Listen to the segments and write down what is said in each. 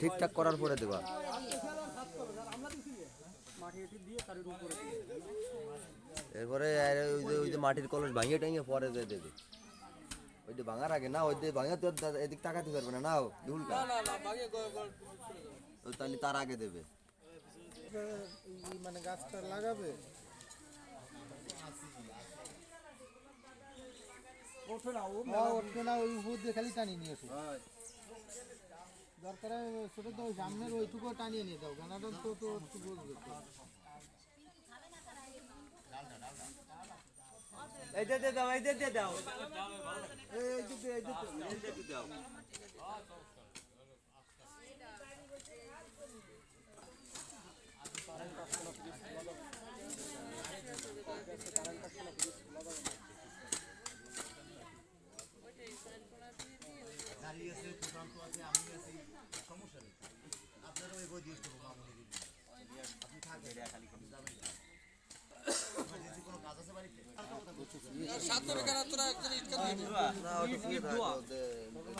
ঠিকঠাক করার পরে দেবা এরপরে ওই যে ওই যে মাটির কলস ভাঙিয়ে টাঙিয়ে পরে দেবে ওই যে ভাঙার আগে না ওই যে ভাঙা তো দা- এদিক তাকাতে পারবে না নাও দুলটা তাহলে তার আগে দেবে। মানে গাছটা লাগাবে? ওঠে না ও না ওই উপর দিয়ে খালি টানিয়ে নিয়ে এসো। দরকার হয় ছোট দাও সামনের ওইটুকু টানিয়ে নিয়ে দাও গানাটা তো তো একটু বলবে দিয়ে দাও এইটা দিয়ে দাও এই যে দে, এই যে দে। দিয়ে দাও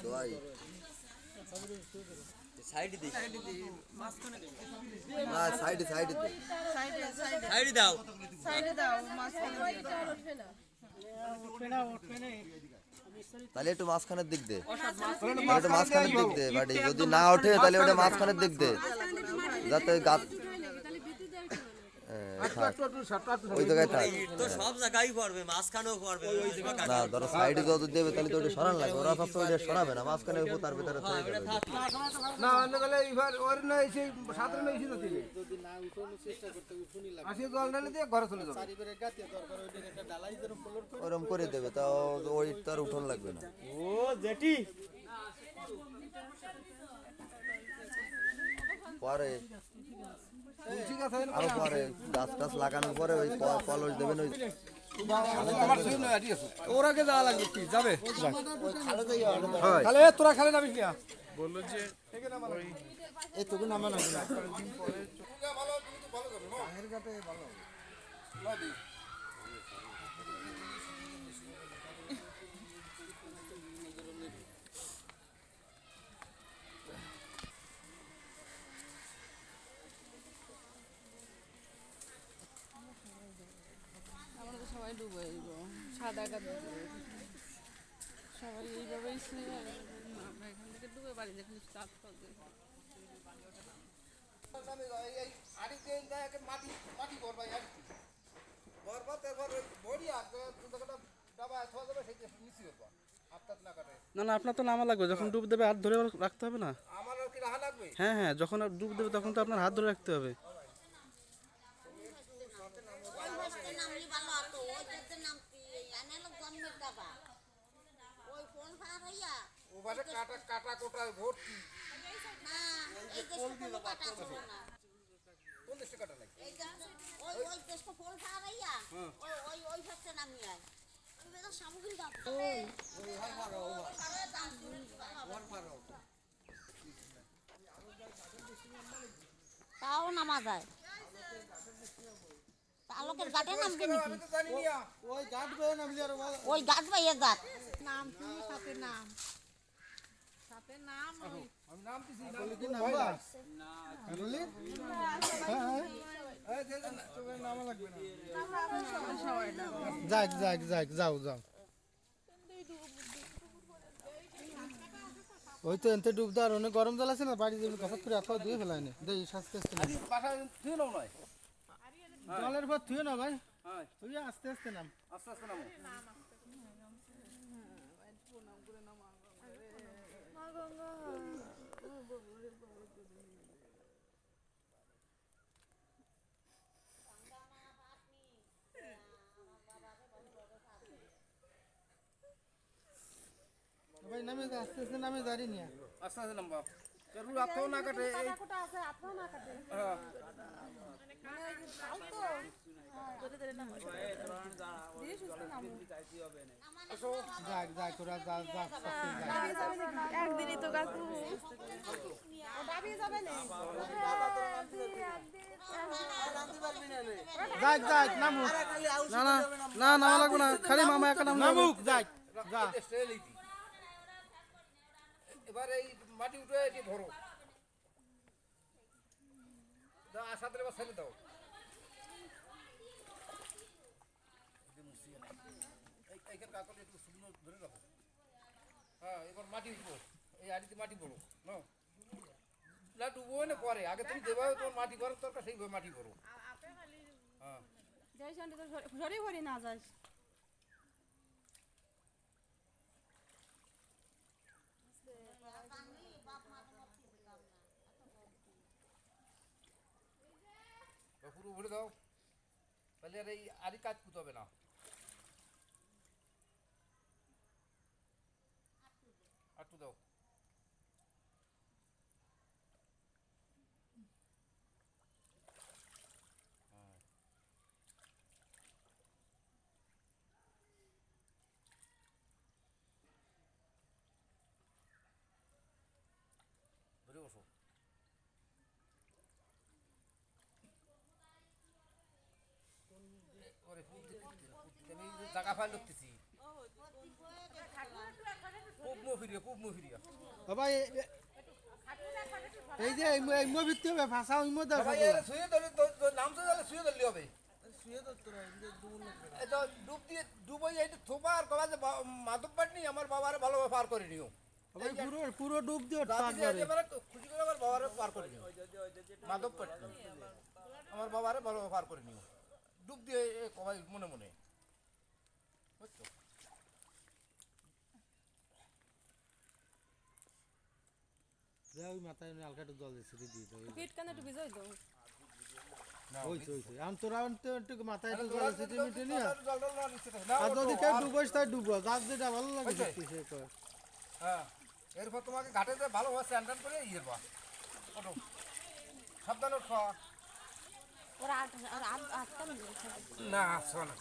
দোয়াই সাইডে দে না সাইডে সাইডে দে সাইডে দাও তাহলে একটু মাঝখানের দিক দে। তাহলে একটু মাঝখানের দিক দে বাড়ি। যদি না ওঠে তাহলে ওটা মাঝখানের দিক দে। যাতে গাছ হ্যাঁ, থাক। ওই জায়গায় থাক। তো সব জায়গায় পড়বে মাঝখানেও পড়বে। না ধরো সাইডে যত দেবে তাহলে তো ওটা সরান লাগবে। ওরা সব সরাবে না মাঝখানে উপর তার ভিতরে না অন্য গেলে এবার ওর না এসে সাঁতরে না এসে দিবে। যদি না উঠানোর চেষ্টা করতে হবে শুনি আসি জল ঢেলে দিয়ে ঘরে চলে যাবে। চারি করে গাতে দরকার ওইটাকে একটা ডালাই যেন ফ্লোর করে ওরম করে দেবে তাও ওই তার উঠোন লাগবে না। ও জেটি পরে হয় আরও পরে গাছ টাছ লাগানোর পরে ওই ক- কলস দেবেন ওই আমার ছিল না ঠিক আছে। ওর আগে যাওয়া লাগবে কি? যাবে? খালে যাই খালে তোরা খালে নামিস না? এই তোকে নামা না আমরা তো ডুবে যাইব সাদা সবাই এইভাবেই আমরা এখান থেকে ডুবে বাড়ি যেখানে চাপ করবে। যাবে না না না আপনার তো নামা লাগবে। যখন ডুব দেবে হাত ধরে রাখতে হবে না? আমার কি লাগবে? হ্যাঁ হ্যাঁ যখন আর ডুব দেবে তখন তো আপনার হাত ধরে রাখতে হবে নামলি ভালো হতো ওই যেতে নামতি এনে ওই ফোন হইয়া ও কাটা কাটা কোটা ভর্তি। না এই দেশে কোনো কাটা ছিল না। কোন দেশে কাটা লাগে? এই দেশে ওই ওই দেশে ফোন হইয়া ওই ওই ওই নামি আয়। ওই বেদা সামগ্রী দাও। ওই তাও নামা যায়। তালকের গাটে নামবে নাকি? ওই গাছ বেয়ে ওই গাছ বাইয়ে গাছ নাম কি সাথে নাম? সাথে নাম আমি নাম দিছি না কি নামবা বলি? হ্যাঁ হ্যাঁ। এই যে যে নাম লাগবে না। যাক যাক যাক যাও যাও। ওই তো এনতে ডুব দেওয়ার অনেক গরম জল আছে না বাড়ি যেমন কপাত করে আঠাও দিয়ে ফেলায় না। বাসা তুই নয়। জলের পর থুয়ে না ভাই হ্যাঁ তুই আস্তে আস্তে নাম আস্তে আস্তে নামো ভাই নামে যা আস্তে আস্তে নামে দাঁড়িয়ে নিয়ে আস্তে আস্তে নামবা কেউ আত্মাও না কাটে এই হ্যাঁ যাক যাক যা যাক একদিনই তো কাকু। যাক যাক নামুক না? না না নামা। লাগবে না। খালি মামা একা নাম। নামুক যাক যা। এবার এই মাটি উঠে এটি আর সাথে এবার ছেড়ে দাও। এই- এইখানে কাকলে একটু শুকনো ধরে রাখো। হ্যাঁ এবার মাটি উঠবো। এই আড়িতে মাটি বলো নাও। না ডুবো না পরে আগে তুমি যেভাবে তোমার মাটি করো দরকার সেইভাবে মাটি করো হ্যাঁ। যাই শান্তি তো সরি ভরি না যাস। পুরো ভরে দাও। তাহলে আর এই আরই কাজ করতে হবে না। খুব খুব বাবা এ- এই যে এই হবে ভাষা ওই মো দাও ভাই এর শুয়ে ধরে তো- তো নাম তো তাহলে শুয়ে ধরলে হবে। ডুব দিয়ে ডুবাই এই থোপা আর যে মাধব পাটনি আমার বাবারে ভালোভাবে পার করে নিও। পুরো পুরো ডুব দিও রাতে যে খুশি করে আমার বাবারে পার করে নিও। মাধব পাটনি। আমার বাবারে ভালোভাবে পার করে নিও। ডুব দিয়ে এ কবাই মনে মনে। বুঝছ যা ওই মাথায় হালকা একটু জল ছিটিয়ে দিয়ে দাও যে। কানে একটু ভিজাই দাও। হইছে হইছে। এখন তোরা একটু একটু মাথায় একটু জল জল ছিটিয়ে মিটিয়ে নিয়ে জল টল না নিচে থাকে। না, আর যদি কেউ ডুবোস তাই ডুবো যার যেটা ভালো লাগে হইছে? দেখতে সে কর। হ্যাঁ এরপর তোমাকে ঘাটে যে ভালোভাবে স্যান্ড টান করে ইয়ে বা ওঠো। সাবধানে উঠো ওরা আট আর আট না শোনা